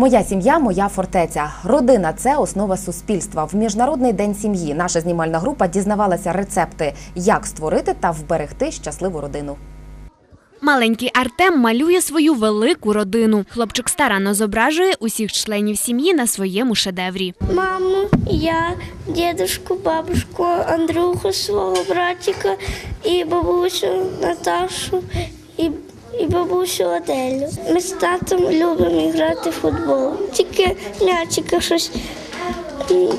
Моя сім'я, моя фортеця. Родина це основа суспільства. В міжнародний день сім'ї наша знімальна група дізнавалася рецепти, як створити та вберегти щасливу родину. Маленький Артем малює свою велику родину. Хлопчик старанно зображує усіх членів сім'ї на своєму шедеврі. маму, я, дедушку, бабушку, Андрюху, свого братика і бабусю Наташу і, і бабусю Аделю. Ми з татом любимо грати в футбол. Тільки м'ячика щось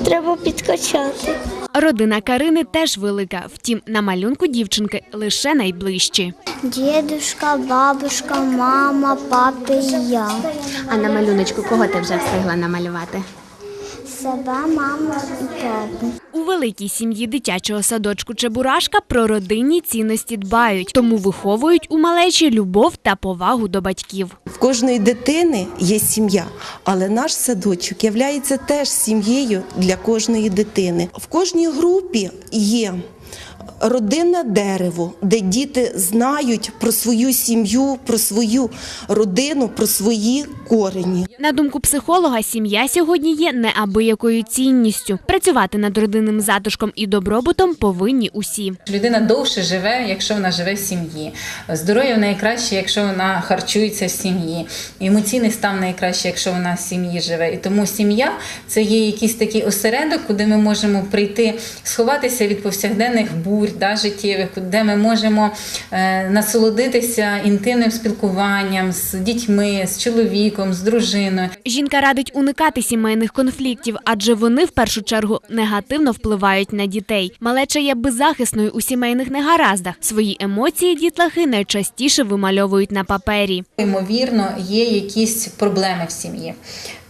треба підкачати. Родина Карини теж велика. Втім, на малюнку дівчинки лише найближчі. Дідушка, бабушка, мама, папа і я. А на малюночку кого ти вже встигла намалювати? Себе, маму і папу. У великій сім'ї дитячого садочку Чебурашка про родинні цінності дбають, тому виховують у малечі любов та повагу до батьків. В кожної дитини є сім'я, але наш садочок є теж сім'єю для кожної дитини. В кожній групі є родинне дерево, де діти знають про свою сім'ю, про свою родину, про свої корені. На думку психолога, сім'я сьогодні є неабиякою цінністю. Працювати над родинним затишком і добробутом повинні усі. Людина довше живе, якщо вона живе в сім'ї. Здоров'я в неї краще, якщо вона харчується в сім'ї. Емоційний стан найкраще, якщо вона в сім'ї живе. І тому сім'я це є якийсь такий осередок, куди ми можемо прийти, сховатися від повсякденних бурь, да, життєвих, де ми можемо е, насолодитися інтимним спілкуванням з дітьми, з чоловіком, з дружиною. Жінка радить уникати сімейних конфліктів, адже вони в першу чергу негативно впливають на дітей. Малеча є беззахисною у сімейних негараздах. Свої емоції дітлахи найчастіше вимальовують на папері. Ймовірно, є якісь проблеми в сім'ї.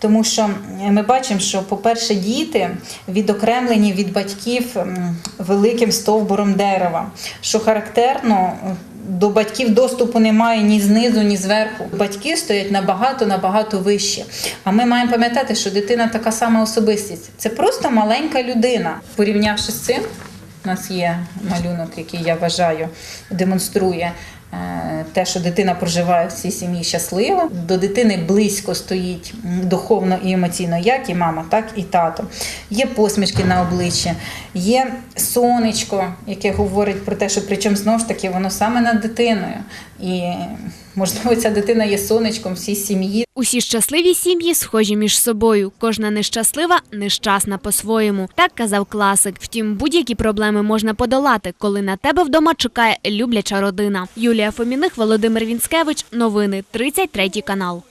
Тому що ми бачимо, що, по-перше, діти відокремлені від батьків великим стовбуром дерева, що характерно. До батьків доступу немає ні знизу, ні зверху. Батьки стоять набагато набагато вище. А ми маємо пам'ятати, що дитина така сама особистість. Це просто маленька людина. Порівнявши з цим, у нас є малюнок, який я вважаю демонструє те, що дитина проживає в цій сім'ї щасливо. До дитини близько стоїть духовно і емоційно, як і мама, так і тато. Є посмішки на обличчі, є сонечко, яке говорить про те, що причому знову ж таки воно саме над дитиною. І можливо, ця дитина є сонечком всій сім'ї. Усі щасливі сім'ї схожі між собою. Кожна нещаслива нещасна по-своєму. Так казав класик. Втім, будь-які проблеми можна подолати, коли на тебе вдома чекає любляча родина. Юлія Фоміних, Володимир Вінськевич. Новини 33 канал.